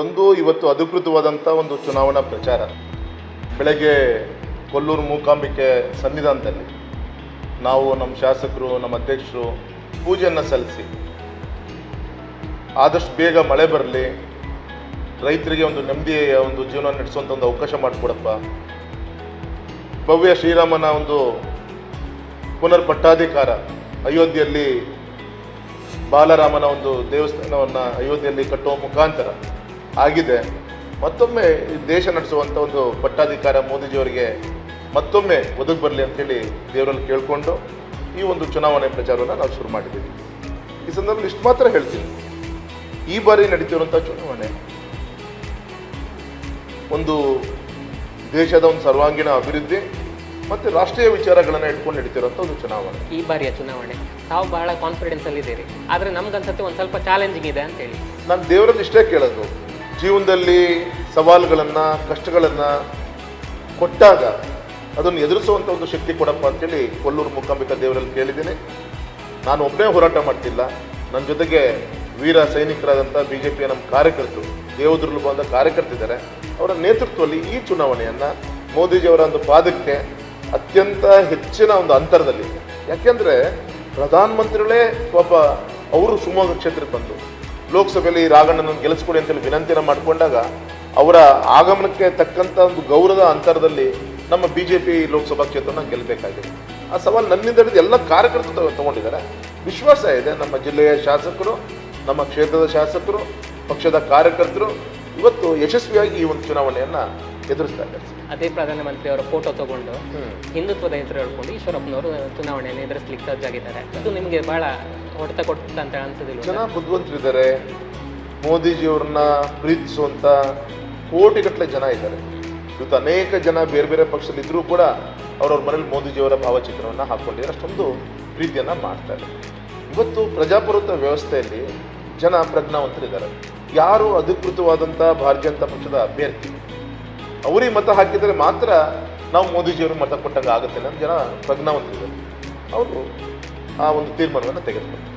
ಒಂದು ಇವತ್ತು ಅಧಿಕೃತವಾದಂಥ ಒಂದು ಚುನಾವಣಾ ಪ್ರಚಾರ. ಬೆಳಗ್ಗೆ ಕೊಲ್ಲೂರು ಮೂಕಾಂಬಿಕೆ ಸನ್ನಿಧಾನದಲ್ಲಿ ನಾವು ನಮ್ಮ ಶಾಸಕರು, ನಮ್ಮ ಅಧ್ಯಕ್ಷರು ಪೂಜೆಯನ್ನು ಸಲ್ಲಿಸಿ, ಆದಷ್ಟು ಬೇಗ ಮಳೆ ಬರಲಿ, ರೈತರಿಗೆ ಒಂದು ನೆಮ್ಮದಿಯ ಒಂದು ಜೀವನ ನಡೆಸುವಂಥ ಒಂದು ಅವಕಾಶ ಮಾಡಿಕೊಡಪ್ಪ. ಭವ್ಯ ಶ್ರೀರಾಮನ ಒಂದು ಪುನರ್ ಪಟ್ಟಾಧಿಕಾರ ಅಯೋಧ್ಯೆಯಲ್ಲಿ ಬಾಲರಾಮನ ಒಂದು ದೇವಸ್ಥಾನವನ್ನು ಅಯೋಧ್ಯೆಯಲ್ಲಿ ಕಟ್ಟುವ ಮುಖಾಂತರ ಆಗಿದೆ. ಮತ್ತೊಮ್ಮೆ ಈ ದೇಶ ನಡೆಸುವಂಥ ಒಂದು ಪಟ್ಟಾಧಿಕಾರ ಮೋದಿಜಿಯವರಿಗೆ ಮತ್ತೊಮ್ಮೆ ಒದಗಿ ಬರಲಿ ಅಂತೇಳಿ ದೇವರಲ್ಲಿ ಕೇಳಿಕೊಂಡು ಈ ಒಂದು ಚುನಾವಣೆ ಪ್ರಚಾರವನ್ನು ನಾವು ಶುರು ಮಾಡಿದ್ದೀವಿ. ಈ ಸಂದರ್ಭದಲ್ಲಿ ಇಷ್ಟು ಮಾತ್ರ ಹೇಳ್ತೀನಿ. ಈ ಬಾರಿ ನಡೀತಿರುವಂಥ ಚುನಾವಣೆ ಒಂದು ದೇಶದ ಒಂದು ಸರ್ವಾಂಗೀಣ ಅಭಿವೃದ್ಧಿ ಮತ್ತು ರಾಷ್ಟ್ರೀಯ ವಿಚಾರಗಳನ್ನು ಇಟ್ಕೊಂಡು ನಡೀತಿರುವಂಥ ಒಂದು ಚುನಾವಣೆ. ಈ ಬಾರಿಯ ಚುನಾವಣೆ. ತಾವು ಬಹಳ ಕಾನ್ಫಿಡೆನ್ಸ್ ಅಲ್ಲಿ ಇದ್ದೀರಿ ಆದ್ರೆ ನಮ್ಗನ್ಸತ್ತೆ ಒಂದು ಸ್ವಲ್ಪ ಚಾಲೆಂಜಿಂಗ್ ಇದೆ ಅಂತ ಹೇಳಿ. ನಾನು ದೇವರಲ್ಲಿ ಇಷ್ಟೇ ಕೇಳೋದು. ಜೀವನದಲ್ಲಿ ಸವಾಲುಗಳನ್ನು, ಕಷ್ಟಗಳನ್ನು ಕೊಟ್ಟಾಗ ಅದನ್ನು ಎದುರಿಸುವಂಥ ಒಂದು ಶಕ್ತಿ ಕೊಡಪ್ಪ ಅಂತೇಳಿ ಕೊಲ್ಲೂರು ಮೂಕಾಂಬಿಕಾ ದೇವರಲ್ಲಿ ಕೇಳಿದ್ದೀನಿ. ನಾನು ಒಬ್ಬನೇ ಹೋರಾಟ ಮಾಡ್ತಿಲ್ಲ. ನನ್ನ ಜೊತೆಗೆ ವೀರ ಸೈನಿಕರಾದಂಥ ಬಿ ಜೆ ಪಿಯ ನಮ್ಮ ಕಾರ್ಯಕರ್ತರು ದೇವದುರ್ಲು ಬಂದ ಕಾರ್ಯಕರ್ತಿದ್ದಾರೆ ಅವರ ನೇತೃತ್ವದಲ್ಲಿ ಈ ಚುನಾವಣೆಯನ್ನು ಮೋದಿಜಿಯವರ ಒಂದು ಪಾದಕ್ಕೆ ಅತ್ಯಂತ ಹೆಚ್ಚಿನ ಒಂದು ಅಂತರದಲ್ಲಿ ಯಾಕೆಂದರೆ ಪ್ರಧಾನಮಂತ್ರಿಗಳೇ ಪಾಪ ಅವರು ಶಿವಮೊಗ್ಗ ಕ್ಷೇತ್ರಕ್ಕೆ ಬಂದು ಲೋಕಸಭೆಯಲ್ಲಿ ರಾಘಣ್ಣನ ಗೆಲ್ಲಿಸ್ಕೊಡಿ ಅಂತೇಳಿ ವಿನಂತಿನ ಮಾಡಿಕೊಂಡಾಗ ಅವರ ಆಗಮನಕ್ಕೆ ತಕ್ಕಂಥ ಒಂದು ಗೌರವದ ಅಂತರದಲ್ಲಿ ನಮ್ಮ ಬಿ ಜೆ ಪಿ ಲೋಕಸಭಾ ಕ್ಷೇತ್ರನ ಗೆಲ್ಲಬೇಕಾಗಿದೆ. ಆ ಸವಾಲು ನನ್ನಿಂದ ಹಿಡಿದು ಎಲ್ಲ ಕಾರ್ಯಕರ್ತರು ತಗೊಂಡಿದ್ದಾರೆ. ವಿಶ್ವಾಸ ಇದೆ ನಮ್ಮ ಜಿಲ್ಲೆಯ ಶಾಸಕರು, ನಮ್ಮ ಕ್ಷೇತ್ರದ ಶಾಸಕರು, ಪಕ್ಷದ ಕಾರ್ಯಕರ್ತರು. ಇವತ್ತು ಯಶಸ್ವಿಯಾಗಿ ಈ ಒಂದು ಚುನಾವಣೆಯನ್ನು ಎದುರಿಸ್ತಾ ಇದ್ದಾರೆ. ಅದೇ ಪ್ರಧಾನಮಂತ್ರಿ ಅವರ ಫೋಟೋ ತಗೊಂಡು. ಹಿಂದುತ್ವದ ಹೆಸರು ಹೇಳ್ಕೊಂಡು ಈಶ್ವರಪ್ಪನವರು ಚುನಾವಣೆಯನ್ನು ಎದುರಿಸಲಿಕ್ಕೆ ಸಜ್ಜಾಗಿದ್ದಾರೆ ಅದು ನಿಮಗೆ ಬಹಳ ಹೊಡೆತ ಕೊಡ್ತ ಅಂತ ಅನ್ಸೋದಿಲ್ಲ ಜನ ಬುದ್ಧಿವಂತರಿದ್ದಾರೆ. ಮೋದಿಜಿಯವ್ರನ್ನ ಪ್ರೀತಿಸುವಂಥ ಕೋಟಿಗಟ್ಟಲೆ ಜನ ಇದ್ದಾರೆ. ಇವತ್ತು ಅನೇಕ ಜನ ಬೇರೆ ಬೇರೆ ಪಕ್ಷದಲ್ಲಿ ಇದ್ರೂ ಕೂಡ ಅವ್ರವ್ರ ಮನೇಲಿ ಮೋದಿಜಿಯವರ ಭಾವಚಿತ್ರವನ್ನು ಹಾಕ್ಕೊಂಡಿದ್ದಾರೆ ಅಷ್ಟೊಂದು ಪ್ರೀತಿಯನ್ನು ಮಾಡ್ತಾರೆ ಇವತ್ತು ಪ್ರಜಾಪ್ರಭುತ್ವ ವ್ಯವಸ್ಥೆಯಲ್ಲಿ ಜನ ಪ್ರಜ್ಞಾವಂತರಿದ್ದಾರೆ. ಯಾರು ಅಧಿಕೃತವಾದಂಥ ಭಾರತೀಯ ಜನತಾ ಪಕ್ಷದ ಅಭ್ಯರ್ಥಿ ಅವರಿಗೆ ಮತ ಹಾಕಿದರೆ ಮಾತ್ರ ನಾವು ಮೋದಿಜಿಯವರು ಮತ ಕೊಟ್ಟಂಗೆ ಆಗುತ್ತೆ ನಮ್ಮ ಜನ ಪ್ರಜ್ಞಾವಂತರಿದ್ದಾರೆ. ಅವರು ಆ ಒಂದು ತೀರ್ಮಾನವನ್ನು ತೆಗೆದುಕೊಳ್ತಾರೆ